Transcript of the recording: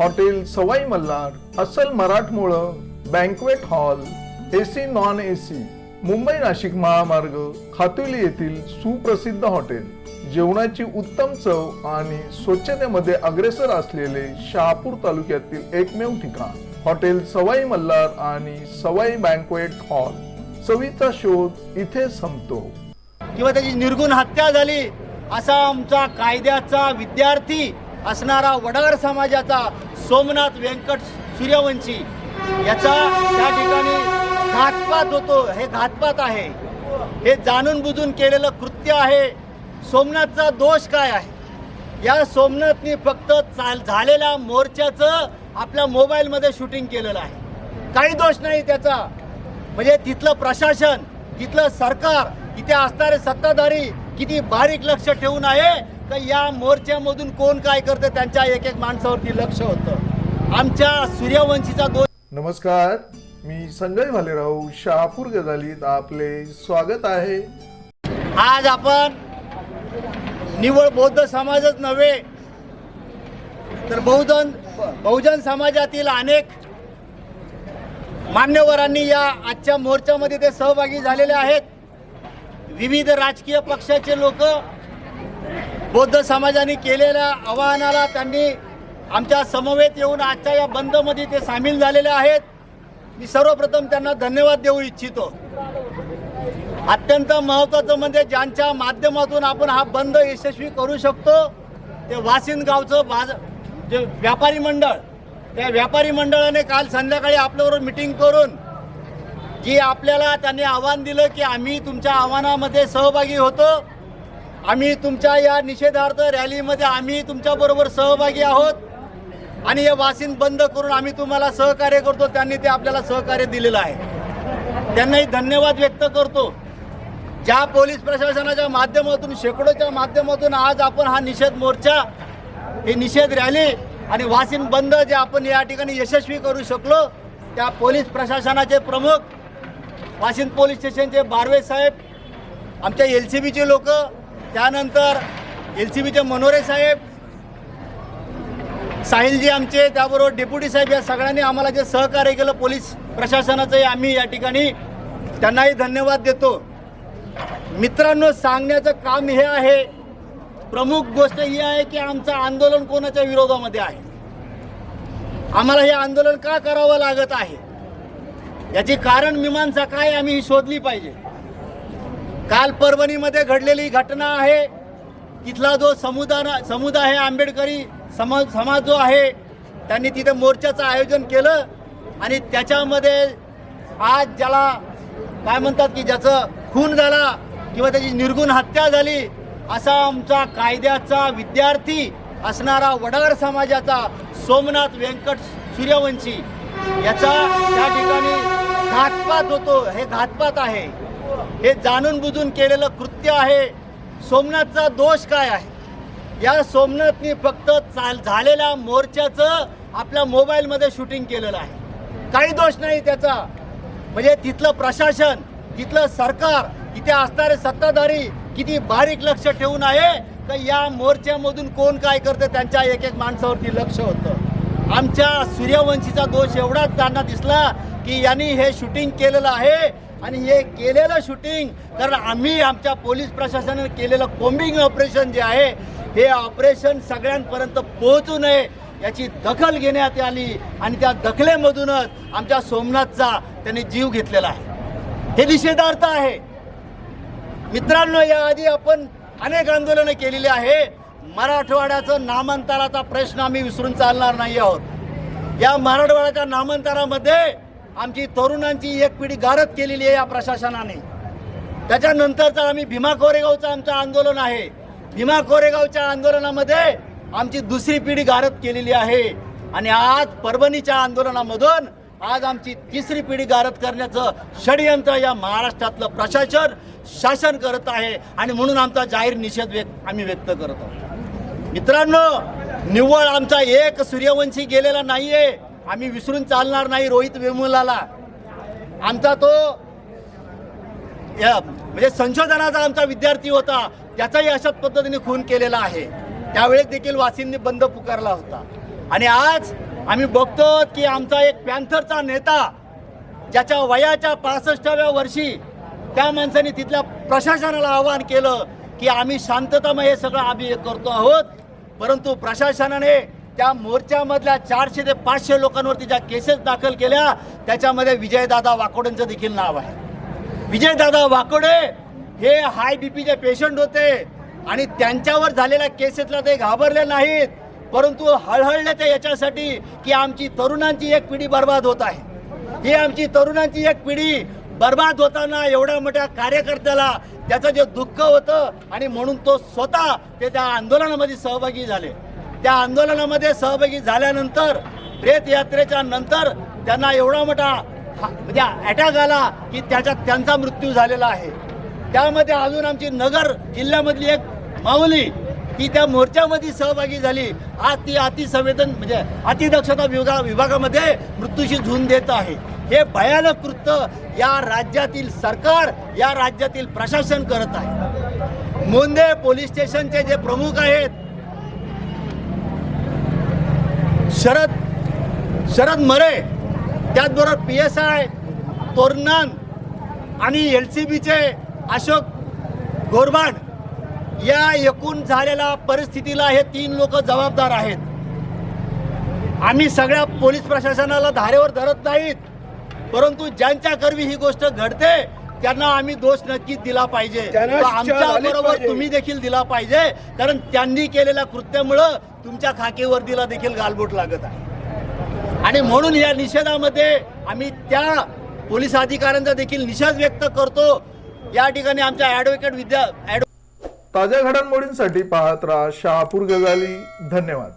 Hotel Sawai Malhar अस्सल मराठमोळं banquet hall AC non AC Mumbai Nashik महामार्ग खातुली येथील सुप्रसिद्ध हॉटेल. जेवणाची उत्तम चव आणि स्वच्छतेमध्ये अग्रेसर असलेले शहापूर तालुक्यातील एकमेव ठिकाण. हॉटेल सवाई मल्हार आणि सवाई बँकवेट हॉल चवीचा शोध इथे संपतो. किंवा त्याची निर्गुण हत्या झाली असा आमचा कायद्याचा विद्यार्थी असणारा वडार समाजाचा सोमनाथ व्यंकट सूर्यवंशी याचा त्या ठिकाणी घातपात होतो. हे घातपात आहे. हे जाणून बुजून केलेलं कृत्य आहे. सोमनाथचा दोष काय आहे? या सोमनाथनी फक्त चाल झालेल्या मोर्चाचं आपल्या मोबाईलमध्ये शूटिंग केलेलं आहे. काही दोष नाही त्याचा. म्हणजे तिथलं प्रशासन तिथलं सरकार तिथे असणारे सत्ताधारी किती बारीक लक्ष ठेवून आहे का या मोर्चामधून कोण काय करतं? त्यांच्या एक एक माणसावरती लक्ष होतं. आमच्या सूर्यवंशीचा दोष नमस्कार. मी संजय भालेराव शहापूर गजालीत आपले स्वागत आहे. आज आपण निवळ बौद्ध समाजच नव्हे तर बहुजन बहुजन समाजातील अनेक मान्यवरांनी या आजच्या मोर्चामध्ये ते सहभागी झालेले आहेत. विविध राजकीय पक्षाचे लोक बौद्ध समाजाने केलेल्या आवाहनाला त्यांनी आमच्या समवेत येऊन आजच्या या बंदमध्ये ते सामील झालेले आहेत. मी सर्वप्रथम त्यांना धन्यवाद देऊ इच्छितो. अत्यंत महत्त्वाचं म्हणजे ज्यांच्या माध्यमातून आपण हा बंद यशस्वी करू शकतो ते वासिंद गावचं बाज जे व्यापारी मंडळ त्या व्यापारी मंडळाने काल संध्याकाळी आपल्याबरोबर मिटिंग करून जी आपल्याला त्यांनी आव्हान दिलं की आम्ही तुमच्या आव्हानामध्ये सहभागी होतो. आम्ही तुमच्या या निषेधार्थ रॅलीमध्ये आम्ही तुमच्याबरोबर सहभागी आहोत. आणि हे वासिन बंद करून आम्ही तुम्हाला सहकार्य करतो त्यांनी ते आपल्याला सहकार्य दिलेलं आहे. त्यांनाही धन्यवाद व्यक्त करतो. ज्या पोलीस प्रशासनाच्या माध्यमातून शेकडोच्या माध्यमातून आज आपण हा निषेध मोर्चा ही निषेध रॅली आणि वासिन बंद जे आपण या ठिकाणी यशस्वी करू शकलो त्या पोलीस प्रशासनाचे प्रमुख वाशिंद पोलीस स्टेशनचे बारवे साहेब आमच्या एल सी बीचे लोक त्यानंतर एल सी बीचे मनोरे साहेब साहिलजी आमचे त्याबरोबर डेप्युटी साहेब या सगळ्यांनी आम्हाला जे सहकार्य केलं पोलीस प्रशासनाचंही आम्ही या ठिकाणी त्यांनाही धन्यवाद देतो. मित्रांनो सांगण्याचं काम हे आहे. प्रमुख गोष्ट ही आहे की आमचं आंदोलन कोणाच्या विरोधामध्ये आहे? आम्हाला हे आंदोलन का करावं लागत आहे? याची कारण मीमांसा काय आम्ही ही शोधली पाहिजे. काल परभणीमध्ये घडलेली घटना आहे. तिथला जो समुदाय समुदाय आहे आंबेडकरी समाज समाज जो आहे त्यांनी तिथे मोर्चाचं आयोजन केलं आणि त्याच्यामध्ये आज ज्याला काय म्हणतात की ज्याचं खून झाला किंवा त्याची निर्गुण हत्या झाली असा आमचा कायद्याचा विद्यार्थी असणारा वडार समाजाचा सोमनाथ व्यंकट सूर्यवंशी याचा त्या ठिकाणी घातपात होतो हे घातपात आहे. हे जाणून बुजून केलेलं कृत्य आहे. सोमनाथचा दोष काय आहे? या सोमनाथनी फक्त चाल झालेल्या मोर्चाचं आपल्या मोबाईलमध्ये शूटिंग केलेलं आहे. काही दोष नाही त्याचा. म्हणजे तिथलं प्रशासन तिथलं सरकार तिथे असणारे सत्ताधारी किती बारीक लक्ष ठेवून आहे तर या मोर्चामधून कोण काय करतं त्यांच्या एक एक माणसावरती लक्ष होतं. आमच्या सूर्यवंशीचा दोष एवढाच त्यांना दिसला की यांनी हे शूटिंग केलेलं आहे आणि हे केलेलं शूटिंग कारण आम्ही आमच्या पोलीस प्रशासनाने केलेलं कोम्बिंग ऑपरेशन जे आहे हे ऑपरेशन सगळ्यांपर्यंत पोहोचू नये याची दखल घेण्यात आली आणि त्या दखलेमधूनच आमच्या सोमनाथचा त्यांनी जीव घेतलेला आहे. हे निषेधार्थ आहे. मित्रांनो याआधी आपण अनेक आंदोलनं केलेली आहे. मराठवाड्याचं नामांतराचा प्रश्न आम्ही विसरून चालणार नाही आहोत. या मराठवाड्याच्या नामांतरामध्ये आमची तरुणांची एक पिढी गारद केलेली आहे या प्रशासनाने. त्याच्यानंतरचा आम्ही भीमा कोरेगावचं आमचं आंदोलन आहे. भीमा कोरेगावच्या आंदोलनामध्ये आमची दुसरी पिढी गारद केलेली आहे. आणि आज परभणीच्या आंदोलनामधून आज आमची तिसरी पिढी गारद करण्याचं षडयंत्र या महाराष्ट्रातलं प्रशासन शासन करत आहे. आणि म्हणून आमचा जाहीर निषेध व्यक्त आम्ही व्यक्त करत आहोत. मित्रांनो निव्वळ आमचा एक सूर्यवंशी गेलेला नाहीये. आम्ही विसरून चालणार नाही रोहित वेमुलाला. आमचा तो या म्हणजे संशोधनाचा आमचा विद्यार्थी होता त्याचाही अशाच पद्धतीने खून केलेला आहे. त्यावेळेस देखील वासींनी बंद पुकारला होता. आणि आज आम्ही बघतो की आमचा एक पॅन्थरचा नेता ज्याच्या वयाच्या पासष्टाव्या वर्षी त्या माणसाने तिथल्या प्रशासनाला आवाहन केलं की आम्ही शांततामय हे सगळं आम्ही करतो आहोत. परंतु प्रशासनाने त्या मोर्चामधल्या चारशे ते पाचशे लोकांवरती ज्या केसेस दाखल केल्या त्याच्यामध्ये विजयदादा वाकोडेंचं देखील नाव आहे. विजयदादा वाकोडे हे हाय बीपीचे पेशंट होते आणि त्यांच्यावर झालेल्या केसेसला ते घाबरले नाहीत. परंतु हळहळले ते याच्यासाठी की आमची तरुणांची एक पिढी बर्बाद होत आहे. ही आमची तरुणांची एक पिढी बर्बाद होताना एवढ्या मोठ्या कार्यकर्त्याला त्याचं जे दुःख होतं आणि म्हणून तो स्वतः ते त्या आंदोलनामध्ये सहभागी झाले. त्या आंदोलनामध्ये सहभागी झाल्यानंतर रेत यात्रेच्या नंतर त्यांना एवढा मोठा म्हणजे अटॅक आला की त्याच्यात त्यांचा मृत्यू झालेला आहे. त्यामध्ये अजून आमची नगर जिल्ह्यामधली एक माऊली ती त्या मोर्चामध्ये सहभागी झाली. आज ती अतिसंवेदन म्हणजे अतिदक्षता विभागा विभागामध्ये मृत्यूशी झुंज देत आहे. हे भयानक कृत्य या राज्यातील सरकार या राज्यातील प्रशासन करत आहे. मोंदे पोलीस स्टेशनचे जे प्रमुख आहेत शरद शरद मरे त्याचबरोबर पी एस आय तोरणन आणि एल सी बीचे अशोक गोरबाड या एकूण झालेल्या परिस्थितीला हे तीन लोक जबाबदार आहेत. आम्ही सगळ्या पोलीस प्रशासनाला धारेवर धरत नाहीत परंतु ज्यांच्या करवी ही गोष्ट घडते त्यांना आम्ही दोष नक्कीच दिला पाहिजे. आमच्या बरोबर. तुम्ही देखील दिला पाहिजे. कारण त्यांनी केलेल्या कृत्यामुळं तुमच्या खाकीवर्दीला देखील गालबोट लागत आहे. आणि म्हणून या निषेधामध्ये आम्ही त्या पोलीस अधिकाऱ्यांचा देखील निषेध व्यक्त करतो. या ठिकाणी आमच्या ॲडव्होकेट विद्या ताज्या घडामोडींसाठी पाहत राहा शहापूर गजाली. धन्यवाद.